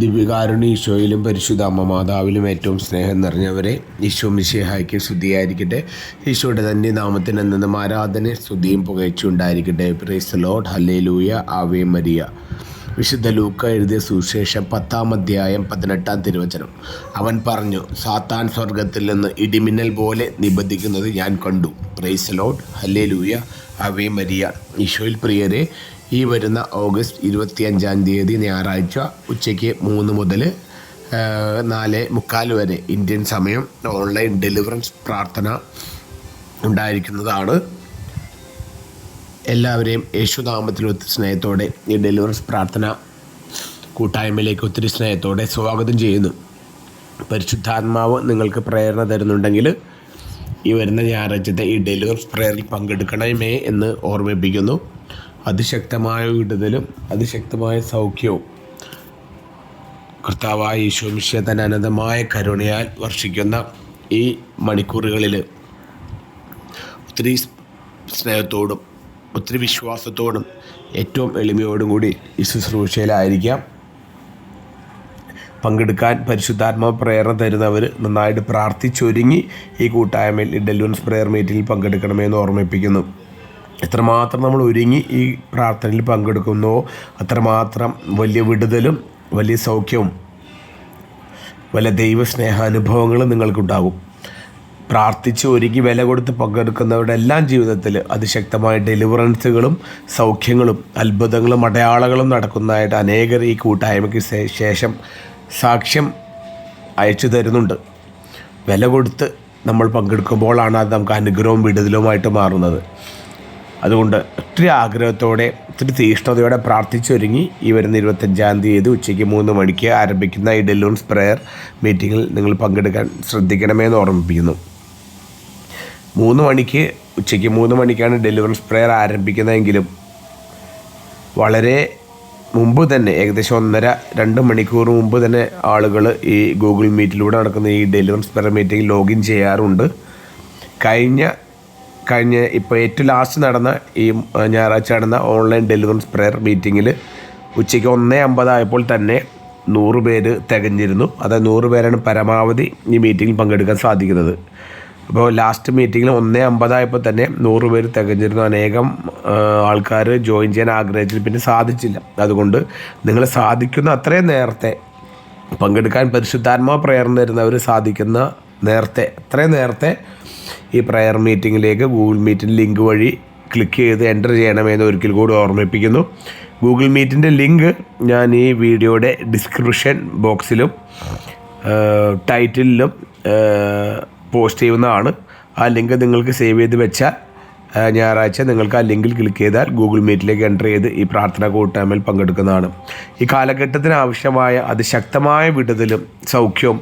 ദിവ്യകാരുണ്യ ഈശോയിലും പരിശുദ്ധ അമ്മ മാതാവിലും ഏറ്റവും സ്നേഹം നിറഞ്ഞവരെ ഈശോ മിശിഹായ്ക്ക് സ്തുതിയായിരിക്കട്ടെ. ഈശോയുടെ തന്നെ നാമത്തിന് നിന്നും ആരാധന സ്തുതിയും പുകഴ്ചയുണ്ടായിരിക്കട്ടെ പ്രൈസ് ലോഡ് ഹല്ലേ ലൂയ ആവേ മരിയ. വിശുദ്ധ ലൂക്ക എഴുതിയ സുവിശേഷം പത്താം അധ്യായം പതിനെട്ടാം തിരുവചനം. അവൻ പറഞ്ഞു സാത്താൻ സ്വർഗത്തിൽ നിന്ന് ഇടിമിന്നൽ പോലെ നിബന്ധിക്കുന്നത് ഞാൻ കണ്ടു. പ്രൈസ് ലോഡ് ഹല്ലേ ലൂയ അവേ മരിയ. ഈശോയിൽ പ്രിയരെ ഈ വരുന്ന ഓഗസ്റ്റ് ഇരുപത്തിയഞ്ചാം തീയതി ഞായറാഴ്ച ഉച്ചയ്ക്ക് മൂന്ന് മുതൽ നാല് മുക്കാൽ വരെ ഇന്ത്യൻ സമയം ഓൺലൈൻ ഡെലിവറൻസ് പ്രാർത്ഥന ഉണ്ടായിരിക്കുന്നതാണ്. എല്ലാവരെയും യേശുനാമത്തിൽ ഒത്തിരി സ്നേഹത്തോടെ ഈ ഡെലിവറൻസ് പ്രാർത്ഥന കൂട്ടായ്മയിലേക്ക് ഒത്തിരി സ്നേഹത്തോടെ സ്വാഗതം ചെയ്യുന്നു. പരിശുദ്ധാത്മാവ് നിങ്ങൾക്ക് പ്രേരണ തരുന്നുണ്ടെങ്കിൽ ഈ വരുന്ന ഞായറാഴ്ചത്തെ ഈ ഡെലിവറൻസ് പ്രേയറിൽ പങ്കെടുക്കണമേ എന്ന് ഓർമ്മിപ്പിക്കുന്നു. അതിശക്തമായ വിടുതലും അതിശക്തമായ സൗഖ്യവും കർത്താവായ ഈശോമിഷ്യ തന്നെ അനന്തമായ കരുണയാൽ വർഷിക്കുന്ന ഈ മണിക്കൂറുകളിൽ ഒത്തിരി സ്നേഹത്തോടും ഒത്തിരി വിശ്വാസത്തോടും ഏറ്റവും എളിമയോടും കൂടി ഈ ശുശ്രൂഷയിലായിരിക്കാം. പങ്കെടുക്കാൻ പരിശുദ്ധാത്മാ പ്രേരണ തരുന്നവർ നന്നായിട്ട് പ്രാർത്ഥിച്ചൊരുങ്ങി ഈ കൂട്ടായ്മയിൽ ഡെലിവൻസ് പ്രെയർ മീറ്റിൽ പങ്കെടുക്കണമെന്ന് ഓർമ്മിപ്പിക്കുന്നു. എത്രമാത്രം നമ്മൾ ഒരുങ്ങി ഈ പ്രാർത്ഥനയിൽ പങ്കെടുക്കുന്നുവോ അത്രമാത്രം വലിയ വിടുതലും വലിയ സൗഖ്യവും വലിയ ദൈവസ്നേഹാനുഭവങ്ങളും നിങ്ങൾക്കുണ്ടാകും. പ്രാർത്ഥിച്ച് ഒരുക്കി വില കൊടുത്ത് പങ്കെടുക്കുന്നവരുടെ എല്ലാം ജീവിതത്തിൽ അതിശക്തമായ ഡെലിവറൻസുകളും സൗഖ്യങ്ങളും അത്ഭുതങ്ങളും അടയാളങ്ങളും നടക്കുന്നതായിട്ട് അനേകർ ഈ കൂട്ടായ്മയ്ക്ക് ശേഷം സാക്ഷ്യം അയച്ചു തരുന്നുണ്ട്. വില കൊടുത്ത് നമ്മൾ പങ്കെടുക്കുമ്പോഴാണ് അത് നമുക്ക് അനുഗ്രഹവും വിടുതലുമായിട്ട് മാറുന്നത്. അതുകൊണ്ട് ഒത്തിരി ആഗ്രഹത്തോടെ ഒത്തിരി തീഷ്ണതയോടെ പ്രാർത്ഥിച്ചൊരുങ്ങി ഈ വരുന്ന ഇരുപത്തഞ്ചാം തീയതി ഉച്ചയ്ക്ക് മൂന്ന് മണിക്ക് ആരംഭിക്കുന്ന ഈ ഡെലൂൺസ് പ്രെയർ മീറ്റിങ്ങിൽ നിങ്ങൾ പങ്കെടുക്കാൻ ശ്രദ്ധിക്കണമെന്ന് ഓർമ്മിപ്പിക്കുന്നു. മൂന്ന് മണിക്ക് ഉച്ചയ്ക്ക് മൂന്ന് മണിക്കാണ് ഡെലിവറൻസ് പ്രെയർ ആരംഭിക്കുന്നതെങ്കിലും വളരെ മുമ്പ് തന്നെ ഏകദേശം ഒന്നര രണ്ട് മണിക്കൂർ മുമ്പ് തന്നെ ആളുകൾ ഈ ഗൂഗിൾ മീറ്റിലൂടെ നടക്കുന്ന ഈ ഡെലിവറൻസ് പ്രെയർ മീറ്റിംഗ് ലോഗിൻ ചെയ്യാറുണ്ട്. കഴിഞ്ഞ കഴിഞ്ഞ ഇപ്പോൾ ഏറ്റവും ലാസ്റ്റ് നടന്ന ഈ ഞായറാഴ്ച നടന്ന ഓൺലൈൻ ഡെലിവറൻസ് പ്രെയർ മീറ്റിങ്ങിൽ ഉച്ചയ്ക്ക് ഒന്നേ അമ്പതായപ്പോൾ തന്നെ നൂറ് പേര് തികഞ്ഞിരുന്നു. അതായത് നൂറ് പേരാണ് പരമാവധി ഈ മീറ്റിങ്ങിൽ പങ്കെടുക്കാൻ സാധിക്കുന്നത്. അപ്പോൾ ലാസ്റ്റ് മീറ്റിങ്ങിൽ ഒന്നേ അമ്പതായപ്പോൾ തന്നെ നൂറ് പേര് തികഞ്ഞിരുന്നു. അനേകം ആൾക്കാർ ജോയിൻ ചെയ്യാൻ ആഗ്രഹിച്ചിട്ട് പിന്നെ സാധിച്ചില്ല. അതുകൊണ്ട് നിങ്ങൾ സാധിക്കുന്ന അത്രയും നേരത്തെ പങ്കെടുക്കാൻ പരിശുദ്ധാത്മാ പ്രയർ തരുന്നവർ സാധിക്കുന്ന നേരത്തെ അത്രയും നേരത്തെ ഈ പ്രയർ മീറ്റിങ്ങിലേക്ക് ഗൂഗിൾ മീറ്റിന്റെ ലിങ്ക് വഴി ക്ലിക്ക് ചെയ്ത് എന്റർ ചെയ്യണമെന്ന് ഒരിക്കൽ കൂടി ഓർമ്മിപ്പിക്കുന്നു. ഗൂഗിൾ മീറ്റിന്റെ ലിങ്ക് ഞാൻ ഈ വീഡിയോയുടെ ഡിസ്ക്രിപ്ഷൻ ബോക്സിലും ടൈറ്റിലും പോസ്റ്റ് ചെയ്യുന്നതാണ്. ആ ലിങ്ക് നിങ്ങൾക്ക് സേവ് ചെയ്ത് വെച്ചാൽ ഞായറാഴ്ച നിങ്ങൾക്ക് ആ ലിങ്കിൽ ക്ലിക്ക് ചെയ്താൽ ഗൂഗിൾ മീറ്റിലേക്ക് എന്റർ ചെയ്ത് ഈ പ്രാർത്ഥന കൂട്ടായ്മയിൽ പങ്കെടുക്കുന്നതാണ്. ഈ കാലഘട്ടത്തിന് ആവശ്യമായ അതിശക്തമായ വിടുതലും സൗഖ്യവും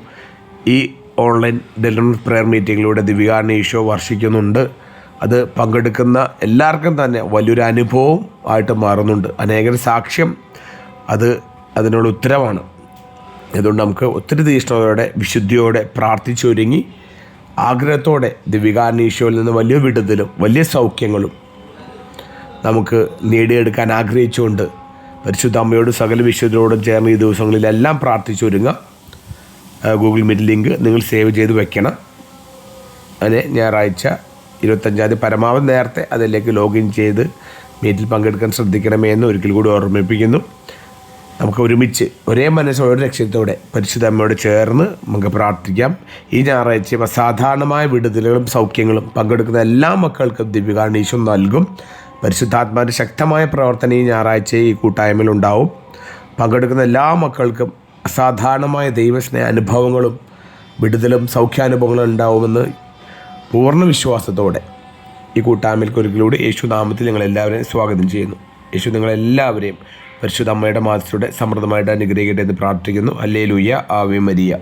ഈ ഓൺലൈൻ ഡെലിവറി പ്രയർ മീറ്റിങ്ങിലൂടെ ദിവികാരണ ഈശോ വർഷിക്കുന്നുണ്ട്. അത് പങ്കെടുക്കുന്ന എല്ലാവർക്കും തന്നെ വലിയൊരു അനുഭവം ആയിട്ട് മാറുന്നുണ്ട്. അനേകർ സാക്ഷ്യം അത് അതിനുള്ള ഉത്തരവാണ്. അതുകൊണ്ട് നമുക്ക് ഒത്തിരി തീഷ്ണതയോടെ വിശുദ്ധിയോടെ പ്രാർത്ഥിച്ചൊരുങ്ങി ആഗ്രഹത്തോടെ ദിവികാരണീശോയിൽ നിന്ന് വലിയ വിടുതലും വലിയ സൗഖ്യങ്ങളും നമുക്ക് നേടിയെടുക്കാൻ ആഗ്രഹിച്ചുകൊണ്ട് പരിശുദ്ധ അമ്മയോട് സകല വിശുദ്ധരോടും ചേർന്ന് ഈ ദിവസങ്ങളിലെല്ലാം പ്രാർത്ഥിച്ചൊരുങ്ങുക. ഗൂഗിൾ മീറ്റ് ലിങ്ക് നിങ്ങൾ സേവ് ചെയ്ത് വെക്കണം. അതിന് ഞായറാഴ്ച ഇരുപത്തഞ്ചാം തീയതി പരമാവധി നേരത്തെ അതിലേക്ക് ലോഗിൻ ചെയ്ത് മീറ്റിൽ പങ്കെടുക്കാൻ ശ്രദ്ധിക്കണമേ എന്ന് ഒരിക്കൽ കൂടി ഓർമ്മിപ്പിക്കുന്നു. നമുക്ക് ഒരുമിച്ച് ഒരേ ഒരു ലക്ഷ്യത്തോടെ പരിശുദ്ധ അമ്മയോട് ചേർന്ന് നമുക്ക് പ്രാർത്ഥിക്കാം. ഈ ഞായറാഴ്ച അസാധാരണമായ വിടുതലുകളും സൗഖ്യങ്ങളും പങ്കെടുക്കുന്ന എല്ലാ മക്കൾക്കും ദിവ്യകാരണീശം നൽകും. പരിശുദ്ധാത്മാവിന്റെ ശക്തമായ പ്രവർത്തനം ഈ ഞായറാഴ്ച ഈ കൂട്ടായ്മയിൽ ഉണ്ടാവും. പങ്കെടുക്കുന്ന എല്ലാ മക്കൾക്കും അസാധാരണമായ ദൈവസ്നേഹ അനുഭവങ്ങളും വിടുതലും സൗഖ്യാനുഭവങ്ങളും ഉണ്ടാവുമെന്ന് പൂർണ വിശ്വാസത്തോടെ ഈ കൂട്ടായ്മയിൽ ഒരിക്കലൂടെ യേശു നാമത്തിൽ ഞങ്ങളെല്ലാവരെയും സ്വാഗതം ചെയ്യുന്നു. യേശു നിങ്ങളെല്ലാവരെയും പരിശുദ്ധ അമ്മയുടെ മാതൃയുടെ സമൃദ്ധമായിട്ട് അനുഗ്രഹിക്കട്ടെ എന്ന് പ്രാർത്ഥിക്കുന്നു. അല്ലേ ലുയ്യ ആവേ മരിയ.